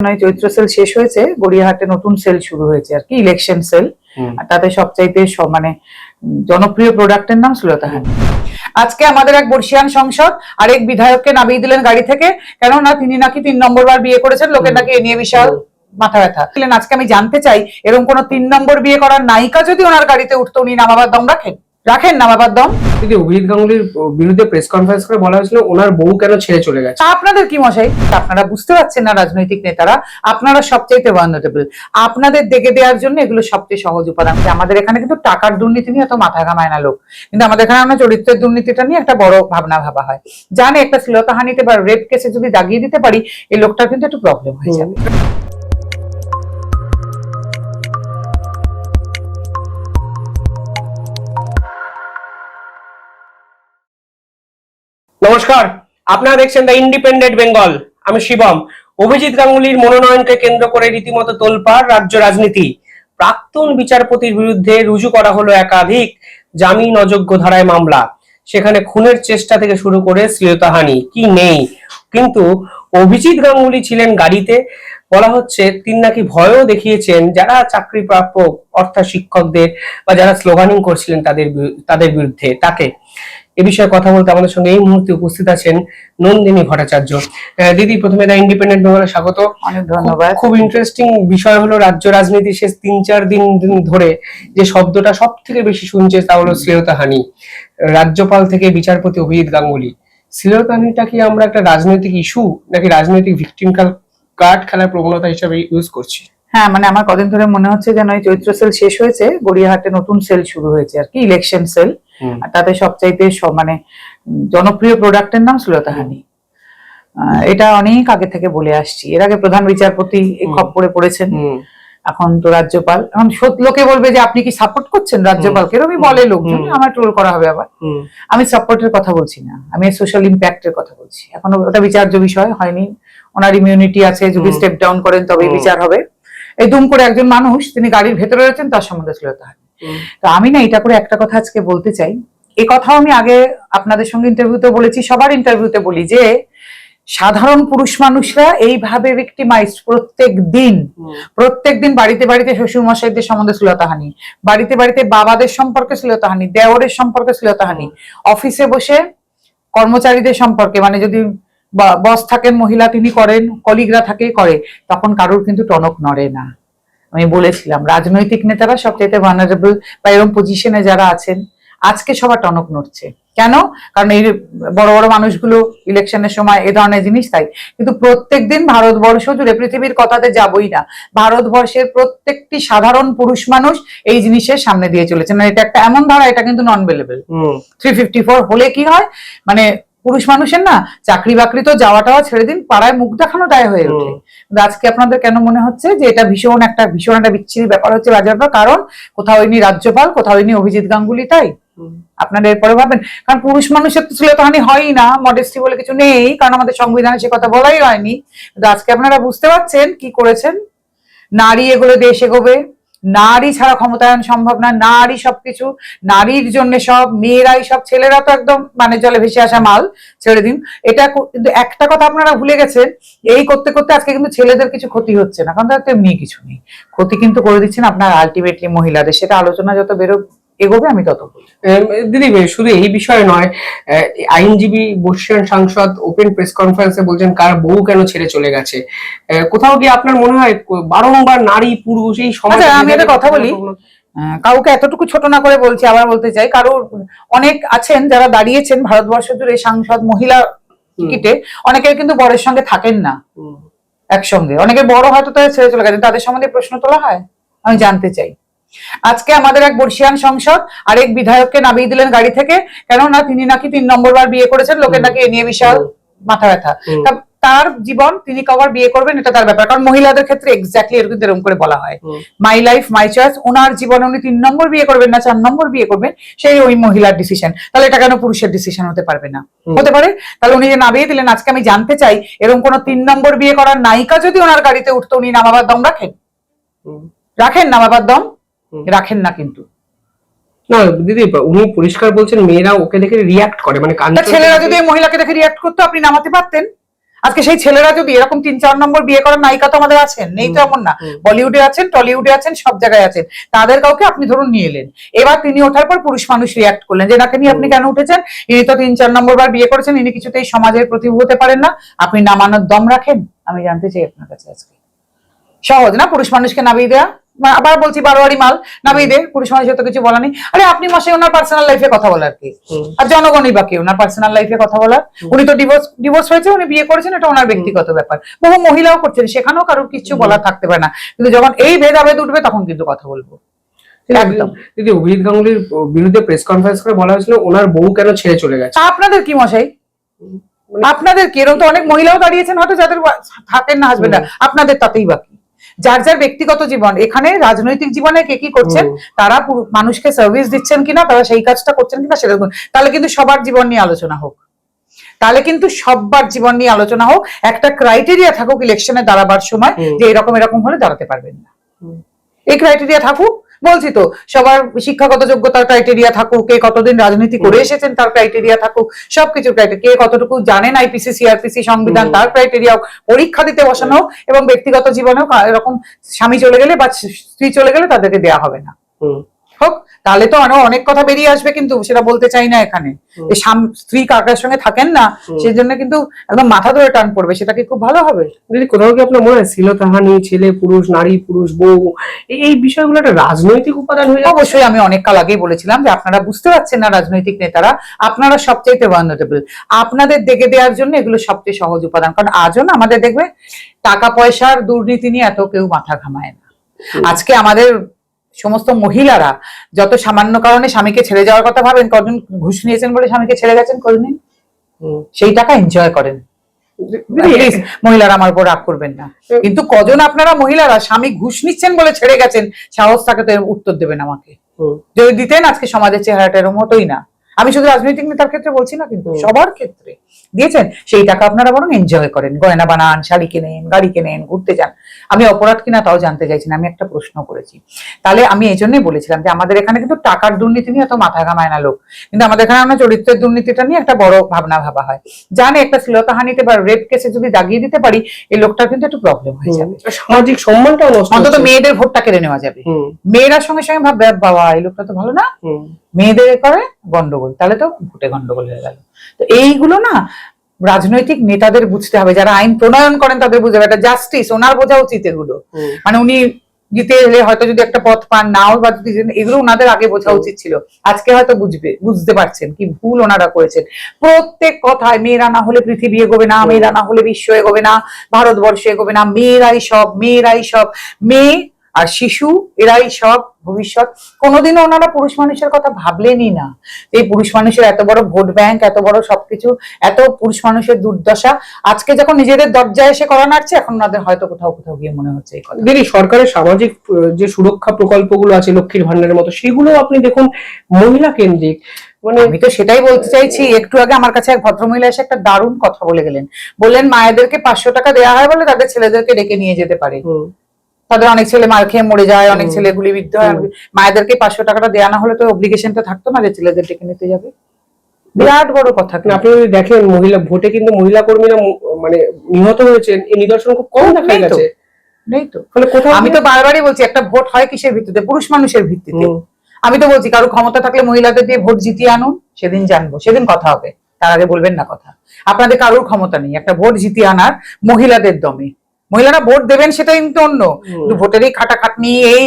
নয় চৈত্র সেল শেষ হয়েছে গড়িয়াহাটে নতুন সেল শুরু হয়েছে আর কি ইলেকশন সেল। আর তাতে সবচাইতে মানে জনপ্রিয় প্রোডাক্টের নাম সুলতাহানি আজকে আমাদের এক বর্ষিয়ান সংসদ আরেক বিধায়ককে নামিয়ে দিলেন গাড়ি থেকে কেননা তিনি নাকি তিন নম্বর বার বিয়ে করেছেন লোকের নাকি এ নিয়ে বিশাল মাথা ব্যথা। আজকে আমি জানতে চাই এরকম কোন তিন নম্বর বিয়ে করার নায়িকা যদি ওনার গাড়িতে উঠতো উনি নামাবার দম রাখেন? রাখেন নামাবার দম দিদি অভিজিৎ গাঙ্গুলির বিরুদ্ধে প্রেস কনফারেন্স করে বলা হয়েছিল ওনার বউ কেন ছেড়ে চলে গেছে? আপনাদের কি মশাই? আপনারা বুঝতে পারছেন না রাজনৈতিক নেতারা। আপনারা সবচাইতে ভার্নারেবল আপনাদের দেখে দেওয়ার জন্য এগুলো সবচেয়ে সহজ উপাদান। আমাদের এখানে কিন্তু টাকার দুর্নীতি নিয়ে এত মাথা ঘামায় না লোক। কিন্তু আমাদের এখানে আমরা চরিত্রের দুর্নীতিটা নিয়ে একটা বড় ভাবনা ভাবা হয়। জানে একটা শ্লীলতাহানিতে বা রেপ কেসে যদি দাগিয়ে দিতে পারি এই লোকটার কিন্তু একটু প্রবলেম হয়ে যাবে। নমস্কার, আপনারা দেখছেন দ্য ইন্ডিপেন্ডেন্ট বেঙ্গল আমি শিবম। অভিজিৎ গাঙ্গুলির মনোনয়নকে কেন্দ্র করে রীতিমতো তোলপাড় রাজ্য রাজনীতি। প্রাক্তন বিচারপতির বিরুদ্ধে রুজু করা হলো একাধিক জামিন অযোগ্য ধারায় মামলা। সেখানে খুনের চেষ্টা থেকে শুরু করে শ্লীলতাহানি, কি নেই? কিন্তু অভিজিৎ গাঙ্গুলি ছিলেন গাড়িতে। বলা হচ্ছে, তিনি নাকি ভয়ও দেখিয়েছেন যারা চাকরি প্রাপ্য অর্থাৎ শিক্ষকদের বা যারা স্লোগানিং করছিলেন তাদের তাদের বিরুদ্ধে, তাকে। এ বিষয়ে কথা বলতে আমাদের সঙ্গে এই মুহূর্তে উপস্থিত আছেন নন্দিনী ভট্টাচার্য। দিদি প্রথমে দা ইন্ডিপেন্ডেন্ট বেঙ্গলে স্বাগত। অনেক ধন্যবাদ। খুব ইন্টারেস্টিং বিষয় হলো রাজ্য রাজনীতি শেষ তিন চার দিন ধরে যে শব্দটা সব থেকে বেশি শুনছে তা হলো শ্লীলতাহানি রাজ্যপাল থেকে বিচারপতি অভিজিৎ গাঙ্গুলি। শ্লীলতাহানিটা কি আমরা একটা রাজনৈতিক ইস্যু নাকি রাজনৈতিক ভিকটিম কার্ড খেলার প্রবণতা হিসাবে ইউজ করছি? হ্যাঁ মানে আমার কদিন ধরে মনে হচ্ছে যেন ওই চৈত্র সেল শেষ হয়েছে গড়িয়াহাটে নতুন সেল শুরু হয়েছে আর কি ইলেকশন সেল। আর তাতে সবচাইতে মানে জনপ্রিয় প্রোডাক্টের নাম সুলতাহানি আহ, এটা অনেক আগে থেকে বলে আসছি। এর আগে প্রধান বিচারপতি। খপ্পরে পড়েছেন। এখন তো রাজ্যপাল। এখন লোকে বলবে যে আপনি কি সাপোর্ট করছেন রাজ্যপালকে? এরকমই বলে লোকজন। আমার ট্রোল করা হবে আবার। আমি সাপোর্টের কথা বলছি না। আমি সোশ্যাল ইম্প্যাক্টের কথা বলছি। এখনও ওটা বিচার্য বিষয় হয়নি। ওনার ইমিউনিটি আছে। যদি স্টেপ ডাউন করেন তবে বিচার হবে। এই দুম করে একজন মানুষ তিনি গাড়ির ভেতরে রয়েছেন তার সম্বন্ধে শ্লীলতাহানি হুম, তো আমি না এটা করে একটা কথা আজকে বলতে চাই। এ কথাও আমি আগে আপনাদের সঙ্গে ইন্টারভিউতে বলেছি সবার ইন্টারভিউতে বলি যে সাধারণ পুরুষ মানুষরা এইভাবে ভিক্টিমাইজ প্রত্যেক দিন প্রত্যেক দিন বাড়িতে বাড়িতে শ্বশুর মশাইদের সম্বন্ধে শ্লীলতাহানি বাড়িতে বাড়িতে বাবাদের সম্পর্কে শ্লীলতাহানি দেওরের সম্পর্কে শ্লীলতাহানি অফিসে বসে কর্মচারীদের সম্পর্কে মানে যদি বস থাকেন মহিলা তিনি করেন কলিগরা থাকে করে তখন কারোর কিন্তু টনক নড়ে না। আমি বলেছিলাম রাজনৈতিক নেতারা সবচেয়ে ভানারেবল বা এরকম পজিশনে যারা আছেন আজকে সবার টনক নড়ছে। কেন? কারণ এই বড় বড় মানুষগুলো ইলেকশনের সময় এ ধরনের জিনিস তাই। কিন্তু প্রত্যেক দিন ভারতবর্ষ জুড়ে পৃথিবীর কথাতে যাবই না ভারতবর্ষের প্রত্যেকটি সাধারণ পুরুষ মানুষ এই জিনিসের সামনে দিয়ে চলেছে মানে এটা একটা এমন ধারা এটা কিন্তু non bailable three fifty four হলে কি হয়? মানে পুরুষ মানুষের না চাকরি বাকরি তো যাওয়াটাও ছেড়ে দিন পাড়ায় মুখ দেখানো দায় হয়ে ওঠে। কিন্তু আজকে আপনাদের কেন মনে হচ্ছে যে এটা ভীষণ একটা ভীষণ একটা বিচ্ছিরি ব্যাপার হচ্ছে বাজার কারণ কোথাও ইনি রাজ্যপাল কোথাও ইনি অভিজিৎ গাঙ্গুলি তাই। আপনারা এরপরে ভাবেন কারণ পুরুষ মানুষের তো শ্লীলতাহানি হয়ই না মডেস্টি বলে কিছু নেই কারণ আমাদের সংবিধানে সে কথা বলাই হয়নি। কিন্তু আজকে আপনারা বুঝতে পারছেন কি করেছেন? নারী এগুলো দেশ এগোবে নারী ছাড়া ক্ষমতায়ন সম্ভব না, নারী সবকিছু, নারীর জন্য সব, মেয়েরাই সব, ছেলেরা তো একদম মানে জলে ভেসে আসা মাল ছেড়ে দিন। এটা কিন্তু একটা কথা আপনারা ভুলে গেছেন, এই করতে করতে আজকে কিন্তু ছেলেদের কিছু ক্ষতি হচ্ছে না, কারণ তাদের তো এমনি কিছু নেই। ক্ষতি কিন্তু করে দিচ্ছেন আপনার আলটিমেটলি মহিলাদের, সেটা আলোচনা যত বেরো এগোবে আমি তত দিদি শুধু এই বিষয়ে নয় আহ, আইনজীবী বর্ষিয়ান সাংসদ ওপেন প্রেস কনফারেন্সে বলছেন কার বউ কেন ছেড়ে চলে গেছে। আহ, কোথাও কি আপনার মনে হয় বারংবার নারী পুরুষ এই সমাজে আচ্ছা, আমি একটা কথা বলি। আহ, কাউকে এতটুকু ছোট না করে বলছি আবার বলতে চাই। কারোর অনেক আছেন যারা দাঁড়িয়েছেন ভারতবর্ষ জুড়ে সাংসদ মহিলা টিকিটে অনেকের কিন্তু বরের সঙ্গে থাকেন না একসঙ্গে। অনেকের বড় হয়তো তাদের ছেড়ে চলে গেছেন। তাদের সম্বন্ধে প্রশ্ন তোলা হয়? আমি জানতে চাই। আজকে আমাদের এক বর্ষিয়ান সংসদ আরেক বিধায়ককে নামিয়ে দিলেন গাড়ি থেকে কেননা তিনি নাকি তিন নম্বর বার বিয়ে করেছেন লোকের নাকি এ নিয়ে বিশাল মাথা ব্যথা। তার জীবন তিনি কবার বিয়ে করবেন এটা তার ব্যাপার। কারণ মহিলাদের ক্ষেত্রে এক্স্যাক্টলি এরকম এরকম করে বলা হয়। মাই লাইফ মাই চয়েস ওনার জীবনে উনি তিন নম্বর বিয়ে করবেন না চার নম্বর বিয়ে করবেন সেই ওই মহিলার ডিসিশন তাহলে এটা কেন পুরুষের ডিসিশন হতে পারবে না? হতে পারে? তাহলে উনি যে নামিয়ে দিলেন আজকে আমি জানতে চাই এরকম কোন তিন নম্বর বিয়ে করার নায়িকা যদি ওনার গাড়িতে উঠতো উনি নামাবার দম রাখেন? রাখেন নামাবার দম। রাখেন না কিন্তু। না দিদি উনি পরিষ্কার বলছেন মেয়েরা ওকে দেখে রিয়াক্ট করে মানে ছেলেরা যদি মহিলাকে দেখে রিয়াক্ট করতো আপনি নামাতে পারতেন? আজকে সেই ছেলেরা যদি এরকম তিন চার নম্বর বিয়ে করার নায়িকা তো আমাদের আছেন নেই তো এমন না। বলিউডে আছেন টলিউডে আছেন সব জায়গায় আছেন। তাদের কাউকে আপনি ধরুন নিয়ে এলেন। এবার তিনি ওঠার পর পুরুষ মানুষ রিয়াক্ট করলেন যে নাকে নিয়ে আপনি কেন উঠেছেন? ইনি তো তিন চার নম্বর বার বিয়ে করেছেন ইনি কিছুতেই সমাজের প্রতিভূ হতে পারেন না। আপনি নামানোর দম রাখেন? আমি জানতে চাই আপনার কাছে আজকে। সহজ না পুরুষ মানুষকে নামিয়ে দেওয়া আবার বলছি বারোয়ারি মাল। দে পুরুষ মানুষের তো কিছু বলা নেই। আরে আপনি মাসে ওনার পার্সোনাল লাইফে কথা বলার কি? আর জনগণই বাকি ওনার পার্সোনাল লাইফে কথা বলার? উনি তো ডিভোর্স ডিভোর্স হয়েছে উনি বিয়ে করেছেন এটা ওনার ব্যক্তিগত ব্যাপার। বহু মহিলাও করছেন সেখানেও কারোর কিছু বলার থাকতে পারে না। কিন্তু যখন এই ভেদাভেদ উঠবে তখন কিন্তু কথা বলব। একদম। দিদি অভিজিৎ গাঙ্গুলির বিরুদ্ধে প্রেস কনফারেন্স করে বলা হয়েছিল ওনার বউ কেন ছেড়ে চলে গেছে? আপনাদের কি মশাই? মানে- আপনাদের কি? এরকম তো অনেক মহিলাও দাঁড়িয়েছেন হয়তো যাদের থাকেন না হাসবেন্ড আপনাদের তাতেই বাকি যার যার ব্যক্তিগত জীবন এখানে রাজনৈতিক জীবনে কে কি করছেন তারা মানুষকে সার্ভিস দিচ্ছেন কিনা তারা সেই কাজটা করছেন কিনা সেটা দেখুন। তাহলে কিন্তু সবার জীবন নিয়ে আলোচনা হোক। তাহলে কিন্তু সববার জীবন নিয়ে আলোচনা হোক। একটা ক্রাইটেরিয়া থাকুক ইলেকশনে দাঁড়াবার সময় যে এরকম এরকম হলে দাঁড়াতে পারবেন না। এই ক্রাইটেরিয়া থাকুক বলছি তো সবার শিক্ষাগত যোগ্যতার ক্রাইটেরিয়া থাকুক কে কতদিন রাজনীতি করে এসেছেন তার ক্রাইটেরিয়া থাকুক সবকিছু ক্রাইটেরিয়া কে কতটুকু জানেন আইপিসি সিআরপিসি সংবিধান তার ক্রাইটেরিয়া পরীক্ষা দিতে বসানো এবং ব্যক্তিগত জীবনেও এরকম স্বামী চলে গেলে বা স্ত্রী চলে গেলে তাদেরকে দেয়া হবে না। হুম। হোক তাহলে তো আরও অনেক কথা বেরিয়ে আসবে কিন্তু সেটা বলতে চাই না এখানে। স্ত্রী কাকার সঙ্গে থাকেন না সেই জন্য কিন্তু একদম মাথা ধরে টান পড়বে সেটা কি খুব ভালো হবে? দিদি কোথাও কি আপনার মনে হয় শ্লীলতাহানি ছেলে পুরুষ নারী পুরুষ বউ এই- বিষয়গুলো একটা রাজনৈতিক উপাদান হয়ে অবশ্যই আমি অনেক কাল আগেই বলেছিলাম যে আপনারা বুঝতে পারছেন না রাজনৈতিক নেতারা আপনারা সবচাইতে ভার্নারেবল আপনাদের দেখে দেওয়ার জন্য এগুলো সবচেয়ে সহজ উপাদান কারণ আজও না আমাদের দেখবে টাকা পয়সার দুর্নীতি নিয়ে এত কেউ মাথা ঘামায় না। আজকে আমাদের সমস্ত মহিলারা যত সামান্য কারণে স্বামীকে ছেড়ে যাওয়ার কথা ভাবেন কজন ঘুষ নিয়েছেন বলে স্বামীকে ছেড়ে গেছেন হুম। সেই টাকা এনজয় করেন। মহিলারা আমার উপর রাগ করবেন না। কিন্তু কজন আপনারা মহিলারা স্বামী ঘুষ নিচ্ছেন বলে ছেড়ে গেছেন সাহস থাকে তো উত্তর দেবেন আমাকে। যদি দিতেন আজকে সমাজের চেহারাটা এরকম হতোই না। আমি শুধু রাজনৈতিক নেতার ক্ষেত্রে বলছি না কিন্তু সবার ক্ষেত্রে। দিয়েছেন সেই টাকা আপনারা বরং এনজয় করেন। গয়না বানান শাড়ি কেনেন গাড়ি কেনেন ঘুরতে যান। আমি অপরাধ কিনা তাও জানতে চাইছি না আমি একটা প্রশ্ন করেছি। তাহলে আমি এই জন্যই বলেছিলাম যে আমাদের এখানে কিন্তু টাকার দুর্নীতি নিয়ে এত মাথা ঘামায় না লোক। কিন্তু আমাদের এখানে আমরা চরিত্রের দুর্নীতিটা নিয়ে একটা বড় ভাবনা ভাবা হয়। জানে একটা শ্লীলতাহানিতে বা রেপ কেসে যদি দাগিয়ে দিতে পারি এই লোকটার কিন্তু একটু প্রবলেম হয়ে যাবে। সামাজিক সম্মানটাও নষ্ট অন্তত মেয়েদের ভোটটা কেড়ে নেওয়া যাবে। মেয়েরা সঙ্গে সঙ্গে ভাববে বাবা এই লোকটা তো ভালো না। মেয়েদের করে গন্ডগোল তাহলে তো ভোটে গন্ডগোল হয়ে গেল। তো এইগুলো না রাজনৈতিক নেতাদের বুঝতে হবে যারা আইন প্রণয়ন করেন তাদের বুঝতে হবে। এটা জাস্টিস ওনার বোঝা উচিত এগুলো। মানে উনি জিতে এলে হয়তো যদি একটা পথ পান নাও বা যদি এগুলো ওনাদের আগে বোঝা উচিত ছিল। আজকে হয়তো বুঝবে বুঝতে পারছেন কি ভুল ওনারা করেছেন। প্রত্যেক কথায় মেয়েরা না হলে পৃথিবী এগোবে না মেয়েরা না হলে বিশ্ব এগোবে না ভারতবর্ষ এগোবে না মেয়েরাই সব মেয়েরাই সব। মেয়ে আর শিশু এরাই সব ভবিষ্যৎ। কোনোদিনও ওনারা পুরুষ মানুষের কথা ভাবলেনই না। এই পুরুষ মানুষের এত বড় ভোট ব্যাংক এত বড় সবকিছু এত পুরুষ মানুষের দুর্দশা আজকে যখন নিজেদের দরজায় এসে করা নাড়ছে এখন ওনাদের হয়তো কোথাও কোথাও গিয়ে মনে হচ্ছে এই কথা। দিদি সরকারের সামাজিক যে সুরক্ষা প্রকল্পগুলো আছে লক্ষ্মীর ভান্ডারের মতো সেগুলো আপনি দেখুন মহিলা কেন্দ্রিক মানে আমি তো সেটাই বলতে চাইছি একটু আগে আমার কাছে এক ভদ্রমহিলা এসে একটা দারুণ কথা বলে গেলেন। বললেন মায়েদেরকে পাঁচশো টাকা দেওয়া হয় বলে তাদের ছেলেদেরকে ডেকে নিয়ে যেতে পারে। তাদের অনেক ছেলে মার খেয়ে মরে যায় অনেক। ছেলে গুলিবিদ্ধ হয়। মায়েদেরকে পাঁচশো টাকাটা দেওয়া না হলে তো অব্লিগেশনটা থাকতো না যে ছেলেদের ডেকে নিতে যাবে। বিরাট বড় কথা আপনি যদি দেখেন মহিলা ভোটে কিন্তু মহিলা কর্মীরা মানে নিহত হয়েছেন এই নিদর্শন খুব কম দেখা গেছে। নেই তো। আমি তো বারবারই বলছি একটা ভোট হয় কিসের ভিত্তিতে? পুরুষ মানুষের ভিত্তিতে। আমি তো বলছি কারও ক্ষমতা থাকলে মহিলাদের দিয়ে ভোট জিতিয়ে আনুন সেদিন জানব সেদিন কথা হবে। তার আগে বলবেন না কথা। আপনাদের কারোর ক্ষমতা নেই একটা ভোট জিতিয়ে আনার মহিলাদের দমে। মহিলারা ভোট দেবেন সেটা কিন্তু অন্য। ভোটের এই খাটাখাটনি এই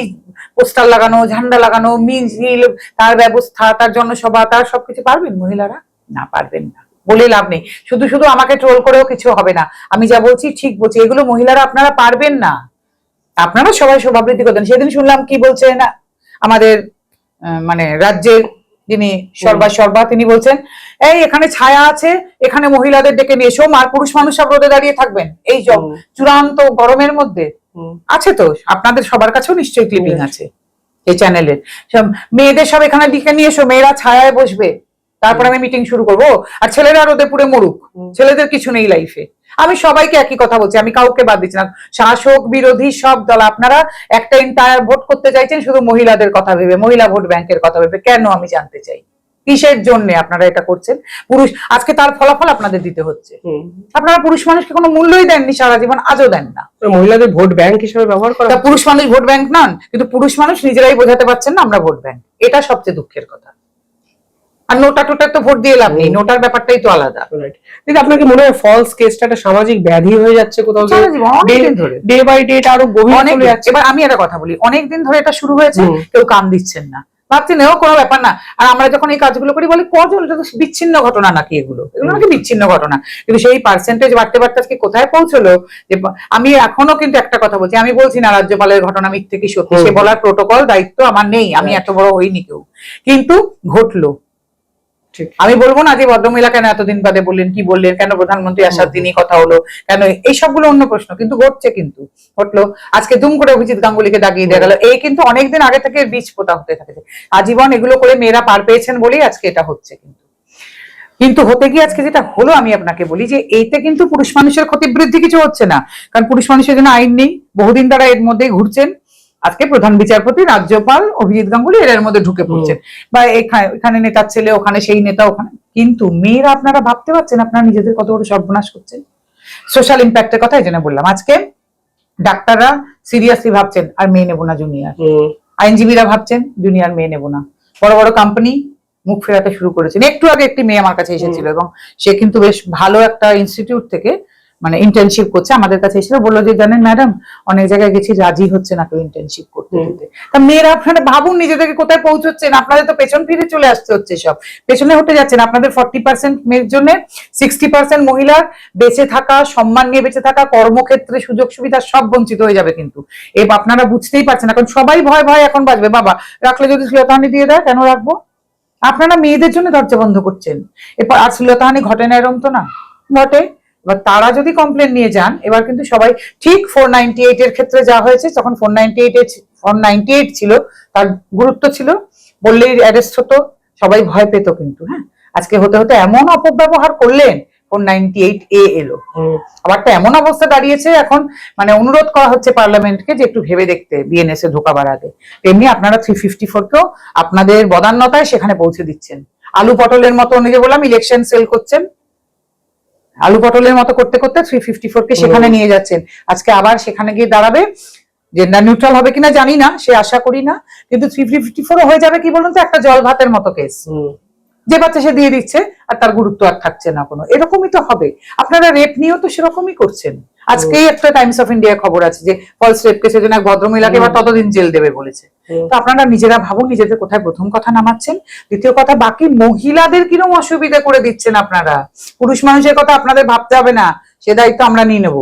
পোস্টার লাগানো ঝান্ডা লাগানো মিছিল তার ব্যবস্থা তার জনসভা তার সবকিছু পারবেন মহিলারা? না পারবেন না। বলে লাভ নেই। শুধু শুধু আমাকে ট্রোল করেও কিছু হবে না। আমি যা বলছি ঠিক বলছি। এগুলো মহিলারা আপনারা পারবেন না। আপনারা সবাই শোভাবৃদ্ধি করতেন সেদিন শুনলাম কি বলছেন আমাদের আহ, মানে রাজ্যের যিনি সর্বা সর্বা তিনি বলছেন এই এখানে ছায়া আছে এখানে মহিলাদের ডেকে নিয়ে এসো আর পুরুষ মানুষ সব রোদে দাঁড়িয়ে থাকবেন। এই জব চূড়ান্ত গরমের মধ্যে আছে তো? আপনাদের সবার কাছেও নিশ্চয়ই ক্লিপিং আছে এই চ্যানেলের সব মেয়েদের সব এখানে ডেকে নিয়ে এসো মেয়েরা ছায়ায় বসবে। তারপর আমি মিটিং শুরু করব। আর ছেলেরা রোদে পুরে মরুক। ছেলেদের কিছু নেই লাইফে আমি সবাইকে একই কথা বলছি আমি কাউকে বাদ দিচ্ছি না। শাসক বিরোধী সব দল আপনারা একটা এন্টায়ার ভোট করতে চাইছেন শুধু মহিলাদের কথা ভেবে মহিলা ভোট ব্যাংকের কথা ভেবে কেন আমি জানতে চাই? কিসের জন্য আপনারা এটা করছেন? পুরুষ আজকে তার ফলাফল আপনাদের দিতে হচ্ছে। আপনারা পুরুষ মানুষকে কোনো মূল্যই দেননি সারা জীবন আজও দেন না। মহিলাদের ভোট ব্যাংক হিসেবে ব্যবহার করা পুরুষ মানুষ ভোট ব্যাংক নন কিন্তু পুরুষ মানুষ নিজেরাই বোঝাতে পারছেন না আমরা ভোট ব্যাংক এটা সবচেয়ে দুঃখের কথা। আর নোটা টোটা তো ভোট দিয়ে লাভ নেই নোটার ব্যাপারটাই তো আলাদা. দিদি আপনাকে মনে হয় ফলস কেসটা একটা সামাজিক ব্যাধি হয়ে যাচ্ছে কোথাও। ডে বাই ডে আরও গভীর অনেক চলে যাচ্ছে। এবার আমি একটা কথা বলি অনেকদিন ধরে এটা শুরু হয়েছে কেউ কান দিচ্ছেন না। ভাবছেন এও কোনো ব্যাপার না। আর আমরা যখন এই কাজগুলো করি বলি কজন? এটা তো বিচ্ছিন্ন ঘটনা নাকি এগুলো? এগুলো নাকি বিচ্ছিন্ন ঘটনা। কিন্তু সেই পার্সেন্টেজ বাড়তে বাড়তে আজকে কোথায় পৌঁছলো যে আমি এখনও কিন্তু একটা কথা বলছি আমি বলছি না রাজ্যপালের ঘটনা মিথ্যে কি সত্যি। সে বলার প্রোটোকল দায়িত্ব আমার নেই আমি এত বড় হইনি কেউ। কিন্তু ঘটলো। আমি বলব না যে ভদ্রমহিলা কেন এতদিন বাদে বললেন কি বললেন কেন প্রধানমন্ত্রী আসার দিনই কথা হলো কেন? এই সবগুলো অন্য প্রশ্ন কিন্তু ঘটছে কিন্তু ঘটলো। আজকে দুম করে অভিজিৎ গাঙ্গুলিকে দাগিয়ে দেওয়া গেল। এই কিন্তু অনেকদিন আগে থেকে বীজ পোতা হতে থাকে আজীবন এগুলো করে মেয়েরা পার পেয়েছেন বলেই আজকে এটা হচ্ছে কিন্তু। কিন্তু হতে গিয়ে আজকে যেটা হলো আমি আপনাকে বলি যে এইতে কিন্তু পুরুষ মানুষের ক্ষতি বৃদ্ধি কিছু হচ্ছে না। কারণ পুরুষ মানুষের জন্য আইন নেই বহুদিন তারা এর মধ্যেই ঘুরছেন। আজকে প্রধান বিচারপতি রাজ্যপাল অভিজিৎ গাঙ্গুলি এর মধ্যে ঢুকে পড়ছেন। বা এখানে নেতার ছেলে ওখানে সেই নেতা ওখানে। কিন্তু মেয়েরা আপনারা ভাবতে পারছেন আপনারা নিজেদের কত বড় সর্বনাশ করছেন? সোশ্যাল ইম্প্যাক্টের কথা এই জন্য বললাম। আজকে ডাক্তাররা সিরিয়াসলি ভাবছেন আর মেয়ে নেব না জুনিয়র আইনজীবীরা ভাবছেন জুনিয়র মেয়ে নেব না। বড় বড় কোম্পানি মুখ ফেরাতে শুরু করেছেন। একটু আগে একটি মেয়ে আমার কাছে এসেছিল এবং সে কিন্তু বেশ ভালো একটা ইনস্টিটিউট থেকে মানে ইন্টার্নশিপ করছে আমাদের কাছে এসেছিল বলল যে জানেন ম্যাডাম অনেক জায়গায় গেছি রাজি হচ্ছে না কেউ ইন্টার্নশিপ করতে দিতে তা মেয়েরা আপনারা ভাবুন নিজেদেরকে কোথায় পৌঁছচ্ছেন আপনাদের তো পেছন ফিরে চলে আসতে হচ্ছে সব। পেছনে হতে যাচ্ছেন আপনাদের ফর্টি পার্সেন্ট মেয়ের জন্য সিক্সটি পার্সেন্ট মহিলার বেঁচে থাকা সম্মান নিয়ে বেঁচে থাকা কর্মক্ষেত্রে সুযোগ সুবিধা সব বঞ্চিত হয়ে যাবে কিন্তু। এ আপনারা বুঝতেই পারছেন এখন সবাই ভয় ভয় এখন বাজবে। বাবা রাখলে যদি শ্লীলতাহানি দিয়ে দেয় কেন রাখব? আপনারা মেয়েদের জন্য দরজা বন্ধ করছেন। এরপর আর শ্লীলতাহানি ঘটে না এরম তো না? ঘটে। এবার তারা যদি কমপ্লেন নিয়ে যান, এবার কিন্তু সবাই ঠিক ফোর নাইনটি এইট এর ক্ষেত্রে যা হয়েছে তখন four ninety eight four ninety eight ছিল, তার গুরুত্ব ছিল, বললেই অ্যারেস্ট হতো, সবাই ভয় পেত কিন্তু হ্যাঁ? আজকে হতে হতে এমন অপব্যবহার করলেন ফোর নাইনটি এইট এ এলো। আবার তো এমন অবস্থা দাঁড়িয়েছে এখন মানে অনুরোধ করা হচ্ছে পার্লামেন্টকে যে একটু ভেবে দেখতে বিএনএস এ ঢোকাবার আগে। তেমনি আপনারা থ্রি ফিফটি ফোর কেও আপনাদের বদান্যতায় সেখানে পৌঁছে দিচ্ছেন। আলু পটলের মতো নিজে বললাম ইলেকশন সেল করছেন। আলু পটলের মতো করতে করতে থ্রি ফিফটি ফোর কে সেখানে নিয়ে যাচ্ছেন। আজকে আবার সেখানে গিয়ে দাঁড়াবে। জেন্ডার নিউট্রাল হবে কিনা জানি না সে আশা করি না। কিন্তু থ্রি ফিফটি ফোর হয়ে যাবে কি বলুন তো? একটা জল ভাতের মতো কেস। যে বাচ্চা সে দিয়ে দিচ্ছে আর তার গুরুত্ব আর থাকছে না কোনো। এরকমই তো হবে। আপনারা রেপ নিয়েও তো সেরকমই করছেন। আজকেই একটা টাইমস অফ ইন্ডিয়া খবর আছে যে ফলস রেপ কেসের জন্য এক ভদ্রমহিলাকে এবার ততদিন জেল দেবে বলেছে। তো আপনারা নিজেরা ভাবুন নিজেদের কোথায় প্রথম কথা নামাচ্ছেন। দ্বিতীয় কথা বাকি মহিলাদের কীরকম অসুবিধা করে দিচ্ছেন আপনারা? পুরুষ মানুষের কথা আপনাদের ভাবতে হবে না। সে দায়িত্ব আমরা নিয়ে নেব।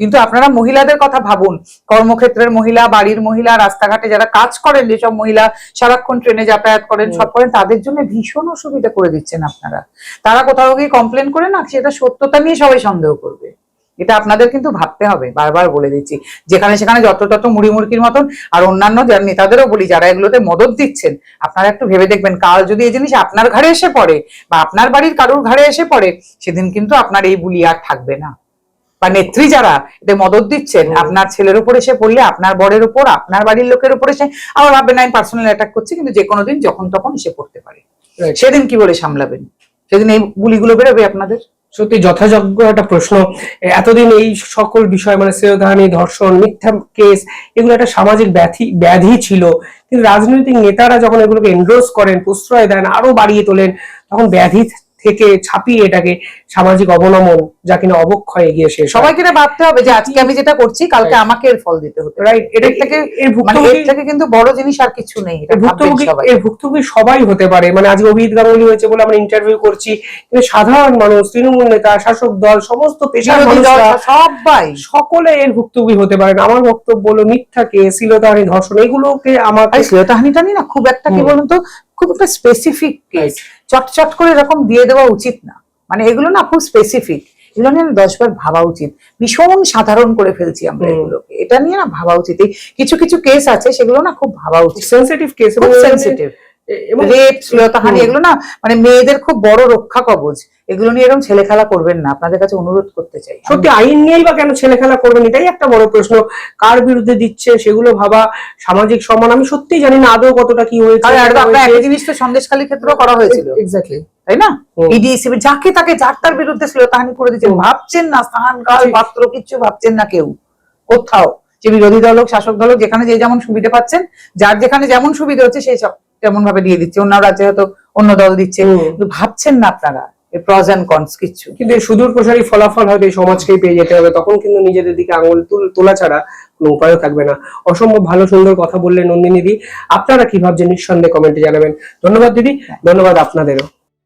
কিন্তু আপনারা মহিলাদের কথা ভাবুন। কর্মক্ষেত্রের মহিলা বাড়ির মহিলা রাস্তাঘাটে যারা কাজ করেন যেসব মহিলা সারাক্ষণ ট্রেনে যাতায়াত করেন সব করেন তাদের জন্য ভীষণ অসুবিধা করে দিচ্ছেন আপনারা। তারা কোথাও গিয়ে কমপ্লেন করে না সেটা সত্যতা নিয়ে সবাই সন্দেহ করবে। এটা আপনাদের কিন্তু ভাবতে হবে বারবার বলে দিচ্ছি। যেখানে সেখানে যত তত মুড়ি মুড়কির মতন আর অন্যান্য যারা নেতাদেরও বলি যারা এগুলোতে মদত দিচ্ছেন আপনারা একটু ভেবে দেখবেন কাল যদি এই জিনিস আপনার ঘরে এসে পড়ে বা আপনার বাড়ির কারুর ঘাড়ে এসে পড়ে সেদিন কিন্তু আপনার এই বুলি আর থাকবে না। বা নেত্রী যারা এতে মদত দিচ্ছেন আপনার ছেলের উপর এসে পড়লে আপনার বরের উপর আপনার বাড়ির লোকের উপর এসে আবার ভাববেন আমি পার্সোনাল অ্যাটাক করছি কিন্তু যে কোনো দিন যখন তখন এসে পড়তে পারে। সেদিন কি বলে সামলাবেন? সেদিন এই গুলিগুলো বেরোবে আপনাদের? সত্যি যথাযোগ্য একটা প্রশ্ন। এতদিন এই সকল বিষয় মানে শ্রেয়ধানী ধর্ষণ মিথ্যা কেস এগুলো একটা সামাজিক ব্যাধি ব্যাধি ছিল। কিন্তু রাজনৈতিক নেতারা যখন এগুলোকে এন্ডোর্স করেন প্রশ্রয় দেন আরও বাড়িয়ে তোলেন তখন ব্যাধি থেকে ছাপিয়ে এটাকে সামাজিক অবনমন যা কিনা অবক্ষয়ে গিয়ে শেষ সবাইকে এটা ভাবতে হবে যে আজকে আমি যেটা করছি কালকে আমাকে এর ফল দিতে হতে রাইট এটা থেকে এর মানে এর ভুক্তভোগী থেকে কিন্তু বড় জিনিস আর কিছু নেই এটা ভুক্তভোগী এর ভুক্তভোগী সবাই হতে পারে। মানে আজকে অভিজিৎ গাঙ্গুলি হয়েছে বলে আমরা ইন্টারভিউ করছি। কিন্তু সাধারণ মানুষ তৃণমূল নেতা শাসক দল সমস্ত পেশার মানুষরা সবাই। সকলে এর ভুক্তভোগী হতে পারেন আমার বক্তব্য হলো মিথ্যাকে শিলতাহানি ধর্ষণ এগুলোকে আমার শ্লীলতাহানিটা না খুব একটা কি বলুন তো? খুব একটা স্পেসিফিক কেস চটচট করে এরকম দিয়ে দেওয়া উচিত না। মানে এগুলো না খুব স্পেসিফিক এগুলো নিয়ে দশবার ভাবা উচিত। ভীষণ সাধারণ করে ফেলছি আমরা। এগুলোকে। এটা নিয়ে না ভাবা উচিত। এই কিছু কিছু কেস আছে সেগুলো না খুব ভাবা উচিত। সেন্সিটিভ কেস খুব সেন্সিটিভ রেপ শ্লীলতাহানি এগুলো না মানে মেয়েদের খুব বড় রক্ষা কবচ এগুলো নিয়ে এরকম ছেলে খেলা করবেন না। আপনাদের কাছে অনুরোধ করতে চাই। সত্যি আইন নিয়েই বা কেন ছেলে খেলা করবেন? এটাই একটা বড় প্রশ্ন। কার বিরুদ্ধে দিচ্ছে সেগুলো ভাবা সামাজিক সম্মান আমি সত্যি জানি না আদৌ কতটা কি হয়েছে জিনিস তো ক্ষেত্রেও করা হয়েছিল। এক্স্যাক্টলি তাই না? ইডি যাকে তাকে যার তার বিরুদ্ধে শ্লীলতাহানি করে দিচ্ছেন ভাবছেন না স্থান কাল। পাত্র কিচ্ছু ভাবছেন না কেউ। কোথাও। যে বিরোধী দল হোক শাসক দল হোক যেখানে যে যেমন সুবিধা পাচ্ছেন যার যেখানে যেমন সুবিধা হচ্ছে সেই সব তেমন ভাবে দিয়ে দিচ্ছে। অন্য রাজ্যে হয়তো অন্য দল দিচ্ছে। কিন্তু ভাবছেন না আপনারা। প্রজ অ্যান্ড কনস কিচ্ছু কিন্তু এই সুদূর প্রসারী ফলাফল হয়তো এই সমাজকেই পেয়ে যেতে হবে তখন কিন্তু নিজেদের দিকে আঙুল তুল- তোলা ছাড়া কোনো উপায়ও থাকবে না। অসম্ভব ভালো সুন্দর কথা বললেন নন্দিনী দিদি আপনারা কি ভাবছেন নিঃসন্দেহে কমেন্টে জানাবেন। ধন্যবাদ দিদি ধন্যবাদ আপনাদেরও।